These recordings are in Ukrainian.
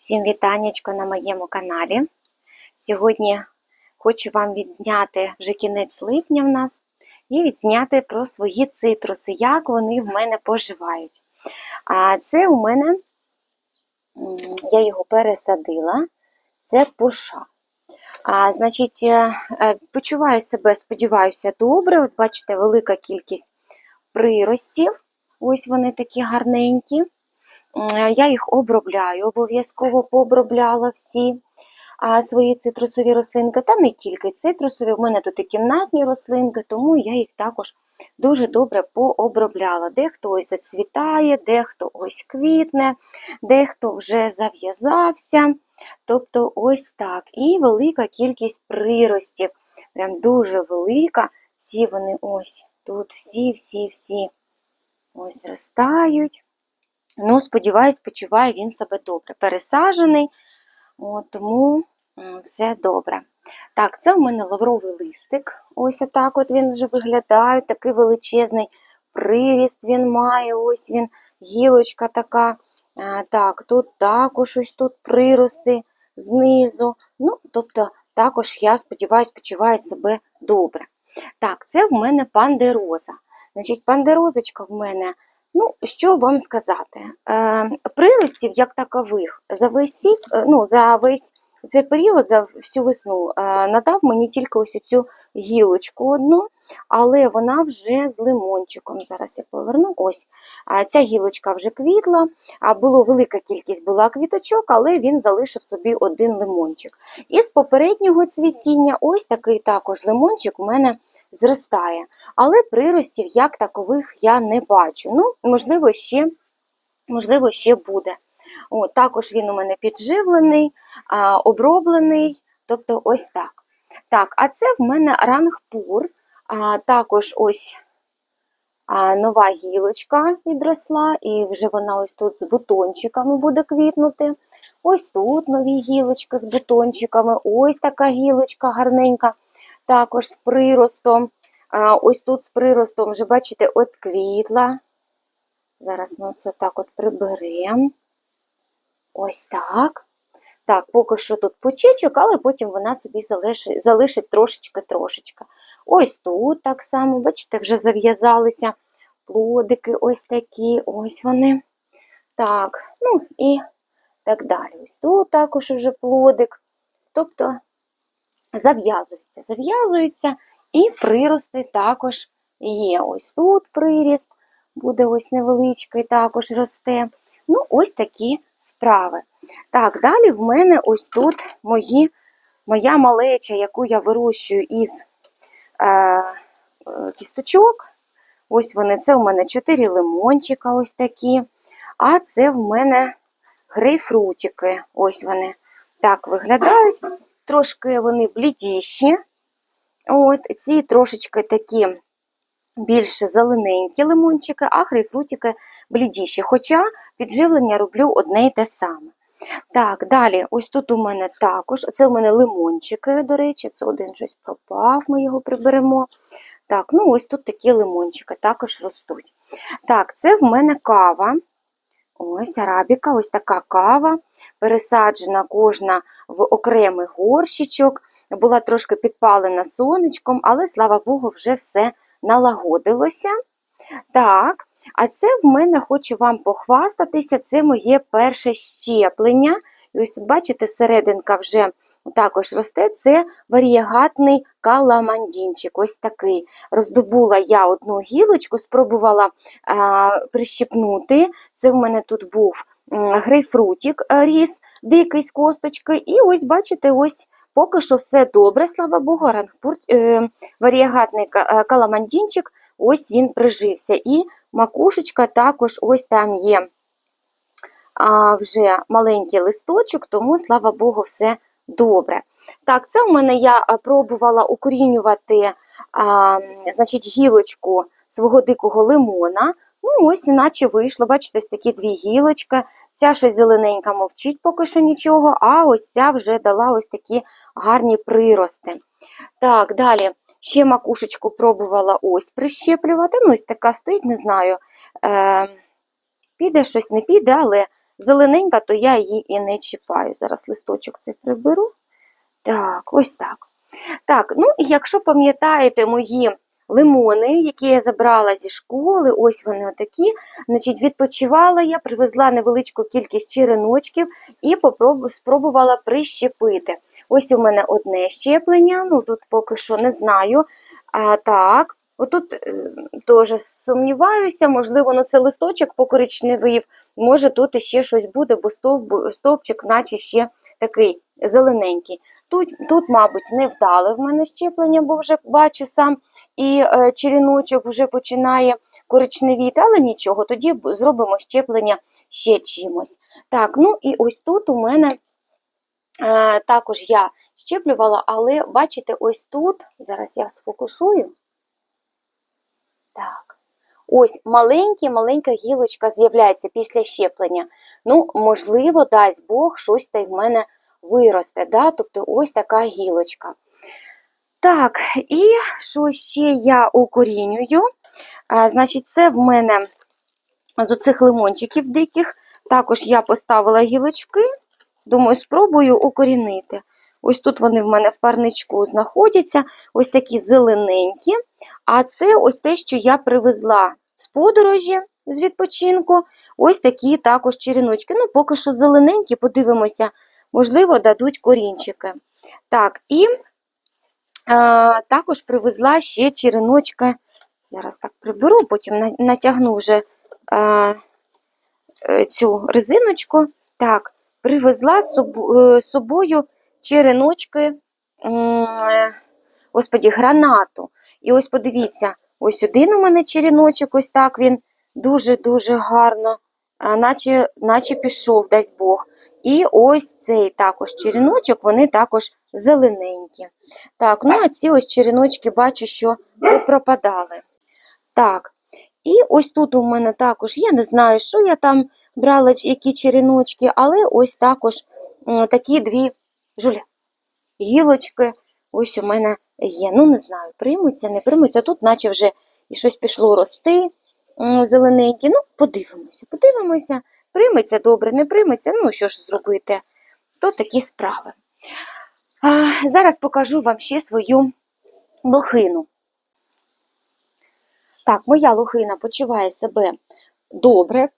Всім вітаннячко на моєму каналі. Сьогодні хочу вам відзняти вже кінець липня в нас і відзняти про свої цитруси, як вони в мене поживають. А це у мене, я його пересадила, це пуша. А, значить, е, е, почуваю себе, сподіваюся, добре. От бачите, велика кількість приростів. Ось вони такі гарненькі. М, Я їх обробляю, обов'язково пообробляла всі свої цитрусові рослинки, та не тільки цитрусові, в мене тут і кімнатні рослинки, тому я їх також дуже добре пообробляла. Дехто ось зацвітає, дехто ось квітне, дехто вже зав'язався. Тобто ось так. І велика кількість приростів, прям дуже велика. Всі вони ось тут, всі, всі, всі ось зростають. Ну, сподіваюсь, почуває він себе добре. Пересаджений, тому все добре. Так, це у мене лавровий листик. Ось отак от він вже виглядає, такий величезний приріст він має, ось він, гілочка така. Так, тут також ось тут прирости знизу. Ну, тобто, також, я сподіваюся, почуваю себе добре. Так, це в мене пандероза. Значить, пандерозочка в мене Ну, що вам сказати? Е, приростів, як такових, за весь рік, е, ну, за весь цей період, за всю весну, е, надав мені тільки ось цю гілочку одну, але вона вже з лимончиком. Зараз я поверну. Ось ця гілочка вже квітла, а було велика кількість була квіточок, але він залишив собі один лимончик. І з попереднього цвітіння, ось такий також лимончик у мене зростає. Але приростів як такових я не бачу. Ну, можливо, ще, можливо, ще буде. О, також він у мене підживлений, а, оброблений, тобто ось так. Так, а це в мене рангпур, а, також ось а, нова гілочка відросла, і вже вона ось тут з бутончиками буде квітнути. Ось тут нові гілочки з бутончиками, ось така гілочка гарненька, також з приростом. Ось тут з приростом, вже бачите, от квітла. Зараз ми це так от приберемо. Ось так. Так, поки що тут почечок, але потім вона собі залишить, залишить трошечки-трошечки. Ось тут так само, бачите, вже зав'язалися плодики ось такі, ось вони. Так, ну і так далі. Ось тут також вже плодик. Тобто зав'язується, зав'язується, і прирости також є. Ось тут приріст, буде ось невеличкий, також росте. Ну, ось такі справи. Так, далі в мене ось тут мої, моя малеча, яку я вирощую із е, кісточок. Ось вони, це в мене 4 лимончика, ось такі. А це в мене грейпфрутики. Ось вони так виглядають. Трошки вони блідіші. От, ці трошечки такі більш зелененькі лимончики, а грейпфрутики блідіші. Хоча підживлення роблю одне й те саме. Так, далі, ось тут у мене також, це у мене лимончики, до речі, це один щось пропав, ми його приберемо. Так, ну ось тут такі лимончики також ростуть. Так, це в мене кава. Ось арабіка, ось така кава, пересаджена кожна в окремий горщичок, була трошки підпалена сонечком, але, слава Богу, вже все налагодилося. Так, а це в мене хочу вам похвастатися, це моє перше щеплення. І ось тут, бачите, серединка вже також росте, це варієгатний каламандінчик, ось такий. Роздобула я одну гілочку, спробувала а, прищепнути. Це в мене тут був грейпфрутік ріс, дикий з косточки. І ось, бачите, ось поки що все добре, слава Богу, е, варієгатний е, каламандінчик, ось він прижився. І макушечка також ось там є вже маленький листочок, тому, слава Богу, все добре. Так, це в мене я пробувала укорінювати а, значить, гілочку свого дикого лимона. Ну, ось іначе вийшло, бачите, ось такі дві гілочки. Ця щось зелененька мовчить поки що нічого, а ось ця вже дала ось такі гарні прирости. Так, далі. Ще макушечку пробувала ось прищеплювати. Ну, ось така стоїть, не знаю, е, піде щось, не піде, але зелененька, то я її і не чіпаю. Зараз листочок цей приберу. Так, ось так. Так, ну і якщо пам'ятаєте мої лимони, які я забрала зі школи, ось вони отакі. Значить, відпочивала я, привезла невеличку кількість череночків і спробувала прищепити. Ось у мене одне щеплення, ну тут поки що не знаю. А, так, отут е, теж сумніваюся, можливо, ну це листочок покоричневий, може тут іще щось буде, бо стовпчик, наче ще такий зелененький. Тут, тут, мабуть, не вдале в мене щеплення, бо вже бачу сам, і е, черіночок вже починає коричневіти, але нічого, тоді зробимо щеплення ще чимось. Так, ну і ось тут у мене е, також я щеплювала, але бачите, ось тут, зараз я сфокусую. Так. Ось маленька-маленька гілочка з'являється після щеплення. Ну, можливо, дасть Бог, щось та й в мене виросте. Да? Тобто ось така гілочка. Так, і що ще я укорінюю? А, значить, це в мене з оцих лимончиків диких. Також я поставила гілочки. Думаю, спробую укорінити. Ось тут вони в мене в парничку знаходяться, ось такі зелененькі. А це ось те, що я привезла з подорожі з відпочинку. Ось такі також черіночки. Ну, поки що зелененькі, подивимося, можливо, дадуть корінчики. Так, і е, також привезла ще череночки. Зараз так приберу, потім натягну вже е, е, цю резиночку. Так, привезла з е, собою череночки, господі, гранату. І ось подивіться, ось один у мене черіночок, ось так він дуже-дуже гарно, наче, наче пішов, дасть Бог. І ось цей також черіночок, вони також зелененькі. Так, ну а ці ось черіночки бачу, що пропадали. Так, і ось тут у мене також, я не знаю, що я там брала, які черіночки, але ось також такі дві жуля, гілочки ось у мене є. Ну, не знаю, приймуться, не приймуться. Тут наче вже і щось пішло рости зелененькі. Ну, подивимося, подивимося. Прийметься добре, не прийметься, ну що ж зробити, то такі справи. А, зараз покажу вам ще свою лохину. Так, моя лохина почуває себе добре,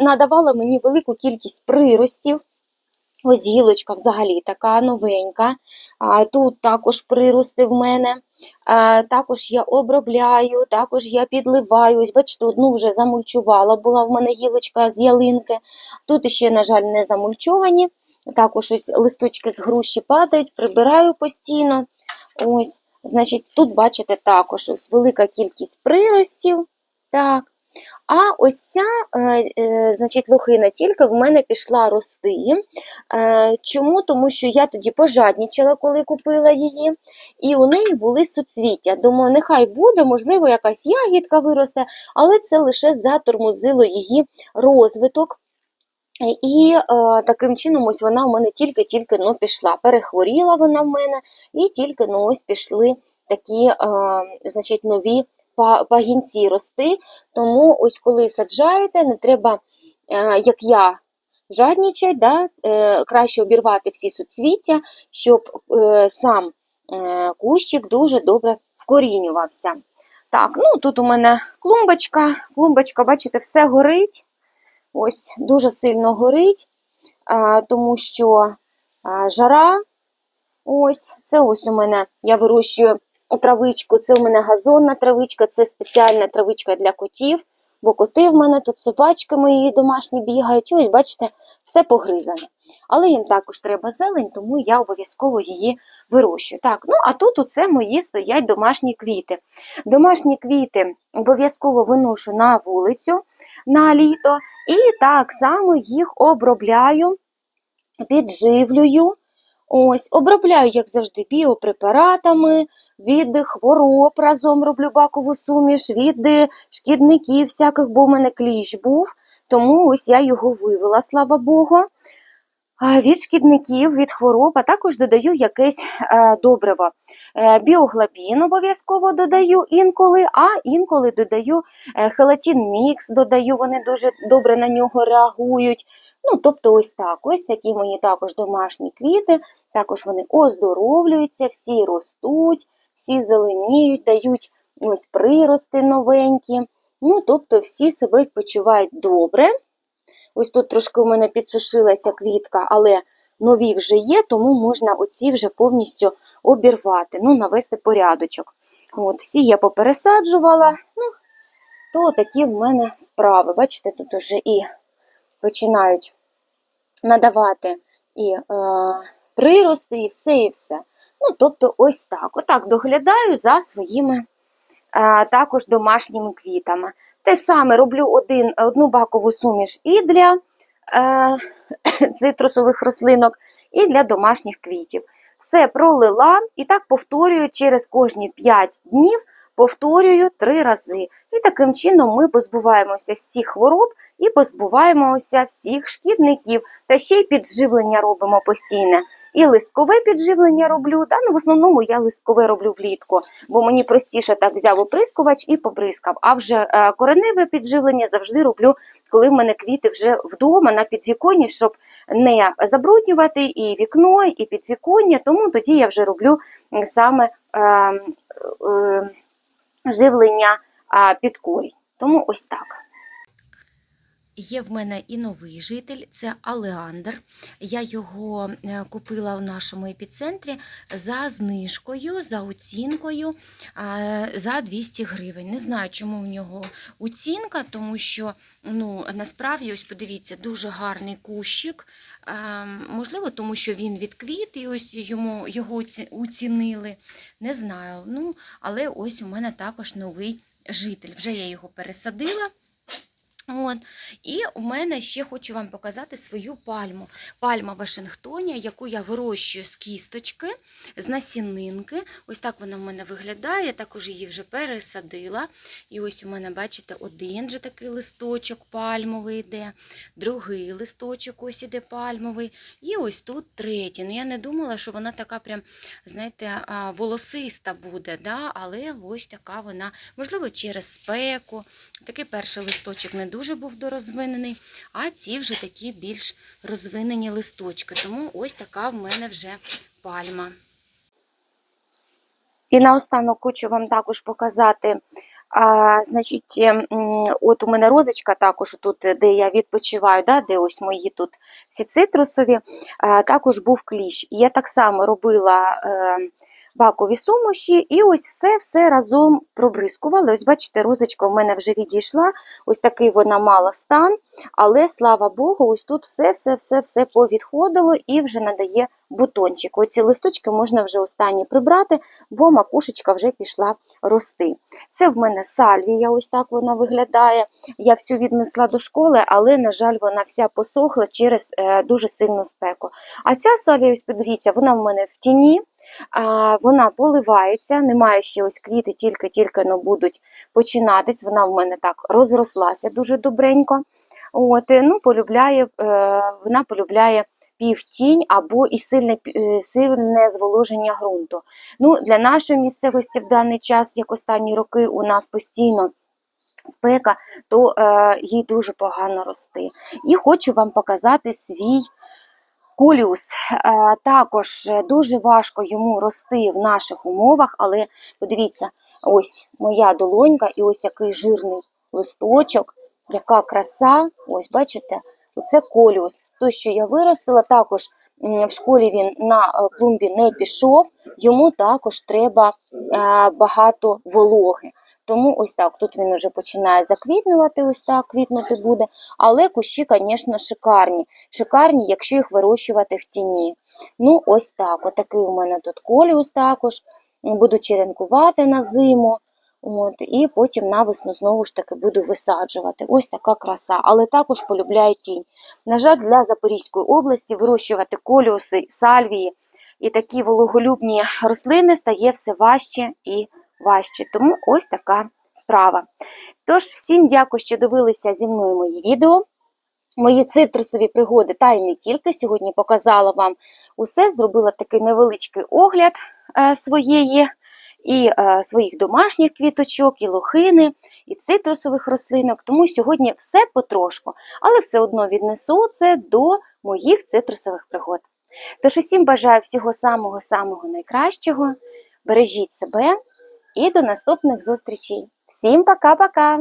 надавала мені велику кількість приростів. Ось гілочка взагалі така новенька. Тут також прирости в мене. Також я обробляю, також я підливаю. Ось, бачите, одну вже замульчувала, була в мене гілочка з ялинки. Тут ще, на жаль, не замульчовані. Також ось листочки з груші падають, прибираю постійно. Ось, значить, тут, бачите, також ось велика кількість приростів. Так. А ось ця, е, е, значить, лохина тільки в мене пішла рости. Е, Чому? Тому що я тоді пожаднічала, коли купила її, і у неї були суцвіття. Думаю, нехай буде, можливо, якась ягідка виросте, але це лише затормозило її розвиток. І е, таким чином ось вона у мене тільки-тільки ну, пішла. Перехворіла вона в мене, і тільки ну, ось пішли такі е, значить, нові пагінці рости. Тому ось коли саджаєте, не треба, е, як я, жаднічать, да? е, краще обірвати всі суцвіття, щоб е, сам кущик дуже добре вкорінювався. Так, ну тут у мене клумбочка, клумбочка, бачите, все горить. Ось дуже сильно горить, тому що жара. Ось, це ось у мене, я вирощую травичку, це у мене газонна травичка, це спеціальна травичка для котів, бо коти в мене тут собачки мої домашні бігають. Ось, бачите, все погризане. Але їм також треба зелень, тому я обов'язково її вирощую. Так, ну а тут оце мої стоять домашні квіти. Домашні квіти обов'язково виношу на вулицю на літо. І так само їх обробляю, підживлюю. Ось, обробляю, як завжди, біопрепаратами, від хвороб разом роблю бакову суміш, від шкідників всяких, бо в мене кліщ був, тому ось я його вивела, слава Богу. Від шкідників, від хвороб, а також додаю якесь е, добриво. Е, біоглобін обов'язково додаю інколи, а інколи додаю е, хелатин мікс, додаю, вони дуже добре на нього реагують. Ну, тобто, ось так. Ось такі мої також домашні квіти. Також вони оздоровлюються, всі ростуть, всі зеленіють, дають ось прирости новенькі. Ну, тобто, всі себе почувають добре. Ось тут трошки у мене підсушилася квітка, але нові вже є, тому можна оці вже повністю обірвати, ну, навести порядочок. От, всі я попересаджувала, ну, то такі в мене справи. Бачите, тут уже і починають надавати і е, прирости, і все, і все. Ну, тобто, ось так. Отак доглядаю за своїми е, також домашніми квітами. Те саме роблю один, одну бакову суміш і для е, цитрусових рослинок, і для домашніх квітів. Все пролила і так повторюю через кожні 5 днів. Повторюю три рази. І таким чином ми позбуваємося всіх хвороб і позбуваємося всіх шкідників. Та ще й підживлення робимо постійне. І листкове підживлення роблю. Да? Ну, в основному я листкове роблю влітку, бо мені простіше так взяв оприскувач і побризкав. А вже е, кореневе підживлення завжди роблю, коли в мене квіти вже вдома на підвіконні, щоб не забруднювати і вікно, і підвіконня. Тому тоді я вже роблю саме. Е, е, живлення під корінь. Тому ось так. Є в мене і новий житель, це Алеандр. Я його е, купила в нашому епіцентрі за знижкою, за оцінкою за 200 гривень. Не знаю, чому в нього оцінка, тому що ну, насправді, ось подивіться, дуже гарний кущик. Е, Можливо, тому що він відквіт і ось йому його уцінили. Не знаю. Ну, але ось у мене також новий житель. Вже я його пересадила. От. І у мене ще хочу вам показати свою пальму. Пальма Вашингтонія, яку я вирощую з кісточки, з насінинки. Ось так вона в мене виглядає. Я також її вже пересадила. І ось у мене, бачите, один же такий листочок пальмовий йде, другий листочок ось іде пальмовий. І ось тут третій. Ну, я не думала, що вона така прям, знаєте, волосиста буде, да? але ось така вона, можливо, через спеку. Такий перший листочок не дуже був дорозвинений, а ці вже такі більш розвинені листочки. Тому ось така в мене вже пальма. І наостанок хочу вам також показати. А, значить, от у мене розочка також тут, де я відпочиваю, да, де ось мої тут всі цитрусові, а, також був кліщ. І я так само робила е, бакові суміші, і ось все-все разом пробризкувала. Ось бачите, розочка у мене вже відійшла, ось такий вона мала стан, але слава Богу, ось тут все-все-все-все повідходило і вже надає бутончик. Оці листочки можна вже останні прибрати, бо макушечка вже пішла рости. Це в мене сальвія, ось так вона виглядає. Я всю віднесла до школи, але, на жаль, вона вся посохла через е, дуже сильну спеку. А ця сальвія, ось подивіться, вона в мене в тіні. Вона поливається, немає ще ось квіти, тільки-тільки ну, будуть починатись. Вона в мене так розрослася дуже добренько. От, е, ну, полюбляє, е, вона полюбляє півтінь або і сильне, е, сильне зволоження ґрунту. Ну, для нашої місцевості в даний час, як останні роки, у нас постійно спека, то е, їй дуже погано рости. І хочу вам показати свій коліус. Е, також е, дуже важко йому рости в наших умовах, але подивіться, ось моя долонька і ось який жирний листочок, яка краса. Ось бачите, оце коліус. Той, що я виростила, також в школі він на е, клумбі не пішов, йому також треба багато вологи. Тому ось так, тут він вже починає заквітнувати, ось так квітнути буде. Але кущі, звісно, шикарні. Шикарні, якщо їх вирощувати в тіні. Ну, ось так. Отакий у мене тут коліус також. Буду черенкувати на зиму. От, і потім навесну знову ж таки буду висаджувати. Ось така краса, але також полюбляє тінь. На жаль, для Запорізької області вирощувати коліуси, сальвії і такі вологолюбні рослини стає все важче і важче. Тому ось така справа. Тож, всім дякую, що дивилися зі мною мої відео. Мої цитрусові пригоди, та й не тільки. Сьогодні показала вам усе, зробила такий невеличкий огляд е, своєї і е, своїх домашніх квіточок, і лохини, і цитрусових рослинок. Тому сьогодні все потрошку, але все одно віднесу це до моїх цитрусових пригод. Тож усім бажаю всього самого-самого найкращого. Бережіть себе і до наступних зустрічей. Всім пока-пока!